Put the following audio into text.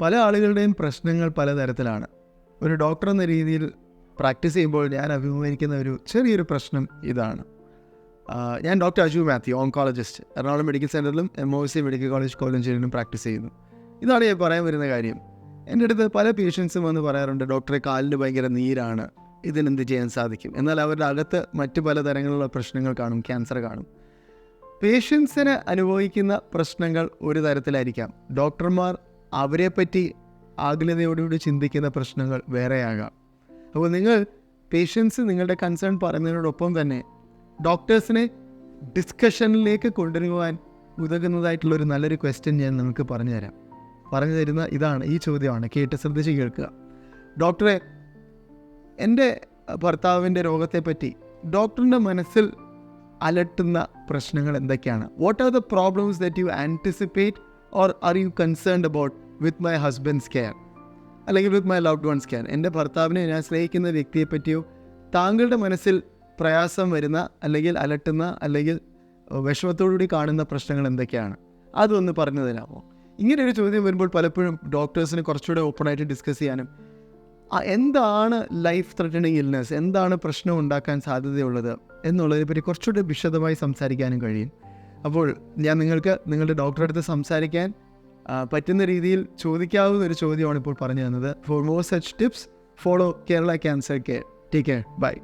പല ആളുകളുടെയും പ്രശ്നങ്ങൾ പലതരത്തിലാണ്. ഒരു ഡോക്ടർ എന്ന രീതിയിൽ പ്രാക്ടീസ് ചെയ്യുമ്പോൾ ഞാൻ അഭിമുഖീകരിക്കുന്ന ഒരു ചെറിയൊരു പ്രശ്നം ഇതാണ്. ഞാൻ doctor Aju Mathew oncologist Ernakulam medical സെന്ററിലും M O C medical college കോലഞ്ചേരിയിലും practice ചെയ്യുന്നു. ഇതാണ് ഞാൻ പറയാൻ വരുന്ന കാര്യം. എന്റെ അടുത്ത് പല പേഷ്യൻസും വന്ന് പറയാറുണ്ട് ഡോക്ടറെ കാലിന് ഭയങ്കര നീരാണ്. ഇതിനെന്ത് ചെയ്യാൻ സാധിക്കും? എന്നാൽ അവരുടെ അകത്ത് മറ്റ് പലതരങ്ങളിലുള്ള പ്രശ്നങ്ങൾ കാണും ക്യാൻസർ കാണും. പേഷ്യൻസിന് അനുഭവിക്കുന്ന പ്രശ്നങ്ങൾ ഒരു തരത്തിലായിരിക്കാം. ഡോക്ടർമാർ അവരെപ്പറ്റി ആകുലതയോടുകൂടി ചിന്തിക്കുന്ന പ്രശ്നങ്ങൾ വേറെയാകാം. അപ്പോൾ നിങ്ങൾ പേഷ്യൻസ് നിങ്ങളുടെ കൺസേൺ പറയുന്നതിനോടൊപ്പം തന്നെ ഡോക്ടേഴ്സിനെ ഡിസ്കഷനിലേക്ക് കൊണ്ടുവരുവാൻ ഉതകുന്നതായിട്ടുള്ളൊരു നല്ലൊരു ക്വസ്റ്റ്യൻ ഞാൻ നിങ്ങൾക്ക് പറഞ്ഞു തരാം പറഞ്ഞു തരുന്ന ഇതാണ് ഈ ചോദ്യമാണ്. കേട്ട് ശ്രദ്ധിച്ച് കേൾക്കുക. ഡോക്ടറെ എന്റെ ഭർത്താവിന്റെ രോഗത്തെപ്പറ്റി ഡോക്ടറിന്റെ മനസ്സിൽ അലട്ടുന്ന പ്രശ്നങ്ങൾ എന്തൊക്കെയാണ്? What are the problems that you anticipate or are you concerned about with my husband's care അല്ലെങ്കിൽ with my loved ones care എന്റെ ഭർത്താവിനെ ഞാൻ സ്നേഹിക്കുന്ന വ്യക്തിയെ പറ്റിയോ താങ്കളുടെ മനസ്സിൽ പ്രയാസം വരുന്ന അല്ലെങ്കിൽ അലട്ടുന്ന അല്ലെങ്കിൽ വിഷമത്തോടുകൂടി കാണുന്ന പ്രശ്നങ്ങൾ എന്തൊക്കെയാണ്? അതൊന്ന് പറഞ്ഞു തരാമോ? ഇങ്ങനെ ഒരു ചോദ്യം വരുമ്പോൾ പലപ്പോഴും ഡോക്ടേഴ്സിന് കുറച്ചുകൂടെ ഓപ്പണായിട്ട് ഡിസ്കസ് ചെയ്യാനും എന്താണ് ലൈഫ് ത്രെറ്റനിങ് ഇൽനെസ് എന്താണ് പ്രശ്നം ഉണ്ടാക്കാൻ സാധ്യതയുള്ളത്? എന്നുള്ളതിനെപ്പറ്റി കുറച്ചുകൂടെ വിശദമായി സംസാരിക്കാനും കഴിയും. അപ്പോൾ ഞാൻ നിങ്ങൾക്ക് നിങ്ങളുടെ ഡോക്ടറെ അടുത്ത് സംസാരിക്കാൻ പറ്റുന്ന രീതിയിൽ ചോദിക്കാവുന്ന ഒരു ചോദ്യമാണ് ഇപ്പോൾ പറഞ്ഞു തന്നത്. For more such tips follow Kerala cancer care take care bye